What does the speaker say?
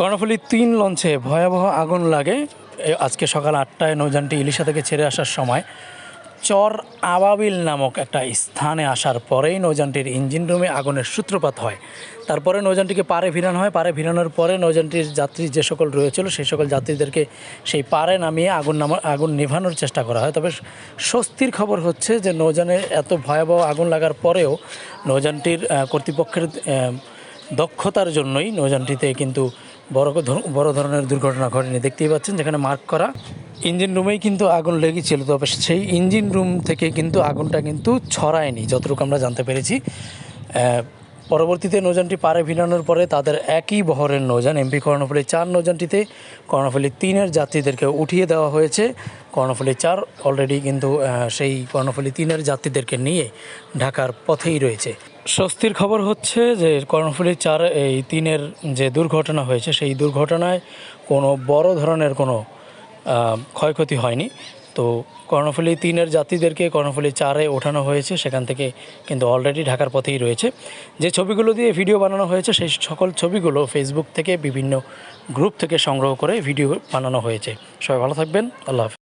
কর্ণফুলী তিন লঞ্চে ভয়াবহ আগুন লাগে। আজকে সকাল আটটায় নৌযানটি ইলিশা থেকে ছেড়ে আসার সময় চর আবাবিল নামক একটা স্থানে আসার পরেই নৌযানটির ইঞ্জিন রুমে আগুনের সূত্রপাত হয়। তারপরে নৌযানটিকে পারে ভিড়ানো হয়। পারে ভিড়ানোর পরে নৌযানটির যাত্রী যে সকল রয়েছিল, সেই সকল যাত্রীদেরকে সেই পারে নামিয়ে আগুন নামা আগুন নেভানোর চেষ্টা করা হয়। তবে স্বস্তির খবর হচ্ছে যে নৌযানে এত ভয়াবহ আগুন লাগার পরেও নৌযানটির কর্তৃপক্ষের দক্ষতার জন্যই নৌযানটিতে কিন্তু বড় বড় ধরনের দুর্ঘটনা ঘটেনি। দেখতেই পাচ্ছেন যেখানে মার্ক করা ইঞ্জিন রুমেই কিন্তু আগুন লেগেছিল। তবে সেই ইঞ্জিন রুম থেকে কিন্তু আগুনটা কিন্তু ছড়ায়নি, যতটুকু আমরা জানতে পেরেছি। পরবর্তীতে নৌযানটি পারে ভিড়ানোর পরে তাদের একই বহরের নৌযান, এমপি কর্ণফুলি চার নৌযানটিতে কর্ণফুলি তিনের যাত্রীদেরকে উঠিয়ে দেওয়া হয়েছে। কর্ণফুলি চার অলরেডি কিন্তু সেই কর্ণফুলি তিনের যাত্রীদেরকে নিয়ে ঢাকার পথেই রয়েছে। স্বস্তির খবর হচ্ছে যে কর্ণফুলি চার, এই তিনের যে দুর্ঘটনা হয়েছে, সেই দুর্ঘটনায় কোনো বড় ধরনের কোনো ক্ষয়ক্ষতি হয়নি। তো কর্ণফুলি তিনের যাত্রীদেরকে কর্ণফুলি চারে ওঠানো হয়েছে, সেখান থেকে কিন্তু অলরেডি ঢাকার পথেই রয়েছে। যে ছবিগুলো দিয়ে ভিডিও বানানো হয়েছে, সেই সকল ছবিগুলো ফেসবুক থেকে বিভিন্ন গ্রুপ থেকে সংগ্রহ করে ভিডিও বানানো হয়েছে। সবাই ভালো থাকবেন, আল্লাহ